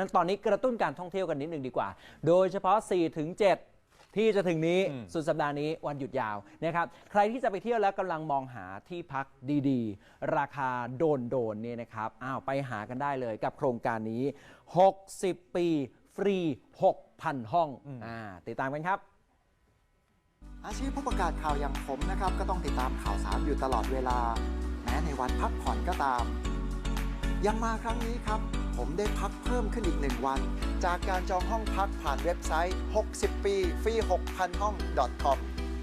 นั้นตอนนี้กระตุ้นการท่องเที่ยวกันนิดนึงดีกว่า โดยเฉพาะ4ถึง7ที่จะถึงนี้อืมสุดสัปดาห์นี้วันหยุดยาวนะครับ ใครที่จะไปเที่ยวแล้วกำลังมองหาที่พักดีๆ ราคาโดนโดนๆเนี่ยนะครับ อ้าวไปหากันได้เลยกับโครงการนี้ 60 ปีฟรี 6,000 ห้องอ่าติดตามกันครับอาชีพผู้ประกาศข่าวอย่างผมนะครับ ก็ต้องติดตามข่าวสารอยู่ตลอดเวลา แม้ในวันพักผ่อนก็ตาม ยังมาครั้งนี้ครับ ผมได้พักเพิ่มขึ้นอีกหนึ่งวัน จากการจองห้องพักผ่านเว็บไซต์ 60 ปีฟรี 6,000 ห้อง .com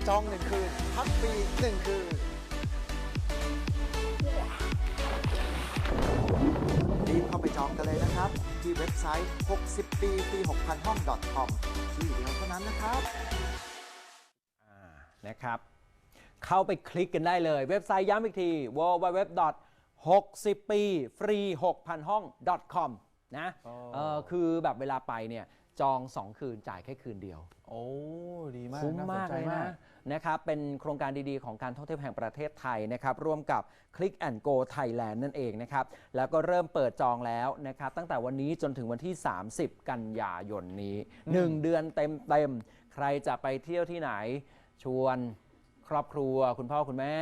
จอง 1 คืน พักฟรี 1 คืน รีบเข้าไปจองกันเลยนะครับ ที่เว็บไซต์ 60 ปีฟรี 6,000 ห้อง .com ที่เดียวเท่านั้นนะครับนะครับ เข้าไปคลิกกันได้เลย เว็บไซต์ย้ำอีกที www 60 ปี ฟรี 6,000 ห้อง .com นะอ๋อ เออคือแบบเวลาไปเนี่ยจอง 2 คืนจ่ายแค่คืนเดียว โอ้ดีมากคุ้มน่สนมากใจเลยนะนะครับเป็นโครงการดีๆของการท่องเที่ยวแห่งประเทศไทยนะครับร่วมกับ Click and Go Thailand นั่นเองนะครับแล้วก็เริ่มเปิดจองแล้วนะครับตั้งแต่วันนี้จนถึงวันที่ 30 กันยายนนี้ 1 เดือนเต็มๆ ใครจะไปเที่ยวที่ไหนชวน ครอบครัวคุณพ่อคุณแม่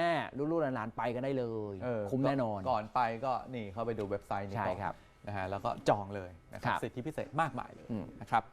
ลูกๆหลานๆไปกันได้เลยเออคุ้มแน่นอน ก่อนไปก็นี่เข้าไปดูเว็บไซต์นี้ใช่ก่อนครับนะฮะแล้วก็จองเลยนะครัครับบสิทธิพิเศษมากมายเลยอืม นะครับ